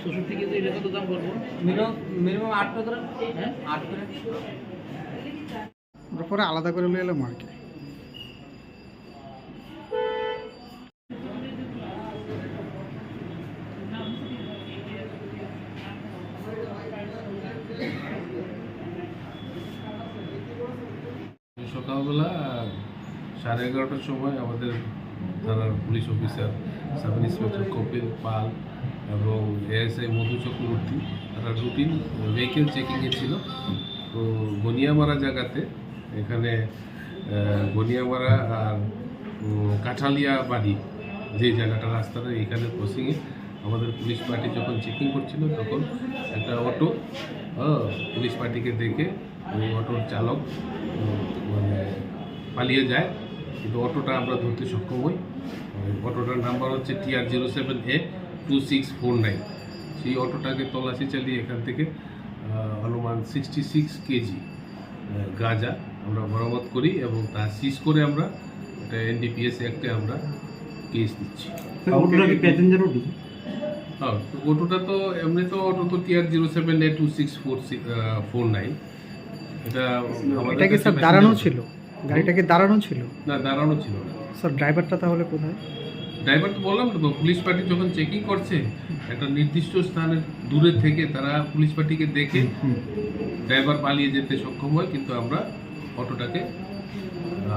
চৌষট্টি কেজি এটা কত দাম পড়ব মিনিমাম মিনিমাম আট করে হ্যাঁ? আট করে পরে আলাদা করে নিয়ে এলাম আর কি সকালবেলা সাড়ে এগারোটার সময় আমাদের থানার police officer sub inspector Kapil Pal এবং এএসআই মধু চক্রবর্তী। তারা রুটিন ভেহিকেল চেকিংয়ে ছিল। তো গনিয়ামারা জায়গাতে এখানে গনিয়ামারা আর কাঠালিয়া বাড়ি যে জায়গাটা রাস্তাটা এখানে ক্রসিংয়ে আমাদের পুলিশ পার্টি যখন চেকিং করছিল তখন একটা অটো হ্যাঁ, পুলিশ পার্টিকে দেখে ওই অটোর চালক মানে পালিয়ে যায়। কিন্তু অটোটা আমরা ধরতে সক্ষম হই। অটোটার নাম্বার হচ্ছে TR zero seven A two six four nine. সেই অটোটাকে তল্লাশি চালিয়ে এখান থেকে আহ, অনুমান সিক্সটি সিক্স কেজি গাঁজা আমরা বরামদ করি এবং তা সিজ করে আমরা এটা এনডিপিএস অ্যাক্টে আমরা কেস দিচ্ছি। হ্যাঁ তো অটোটা তো এমনি তো অটো তো TR zero seven A two six four six four nine. এটা আমাদের কাছে দাঁড়ানো ছিল? গাড়িটা কি দাঁড়ানো ছিল? না দাঁড়ানো ছিল না। স্যার ড্রাইভারটা তাহলে কোথায়? ড্রাইভার তো বললাম তো পুলিশ পার্টি যখন চেকিং করছে একটা নির্দিষ্ট স্থানের দূরে থেকে তারা পুলিশ পার্টিকে দেখে ড্রাইভার পালিয়ে যেতে সক্ষম হয় কিন্তু আমরা অটোটাকে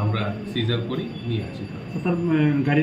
আমরা সিজার করি নিয়ে আসি। স্যার গাড়ি